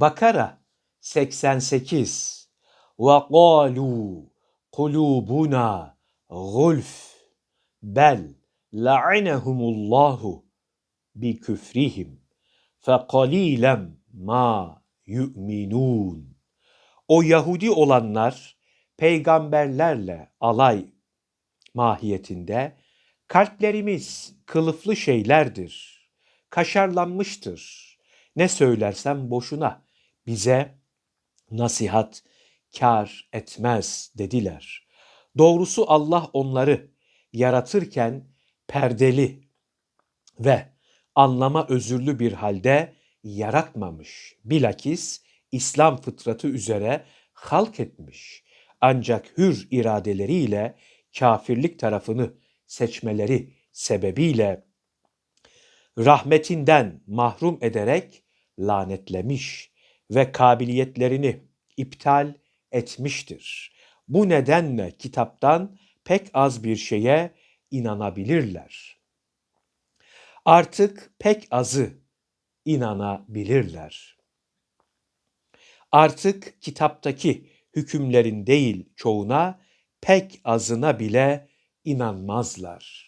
Bakara 88 ve qalu kulubuna gulf bel la'inehumullahu bi küfrihim fekalilen ma yu'minun. O Yahudi olanlar peygamberlerle alay mahiyetinde kalplerimiz kılıflı şeylerdir, kaşarlanmıştır. Ne söylersem boşuna bize nasihat kar etmez dediler. Doğrusu Allah onları yaratırken perdeli ve anlama özürlü bir halde yaratmamış. Bilakis İslam fıtratı üzere halk etmiş. Ancak hür iradeleriyle kafirlik tarafını seçmeleri sebebiyle rahmetinden mahrum ederek lanetlemiş ve kabiliyetlerini iptal etmiştir. Bu nedenle kitaptan pek az bir şeye inanabilirler. Artık pek azı inanabilirler. Artık kitaptaki hükümlerin değil çoğuna pek azına bile inanmazlar.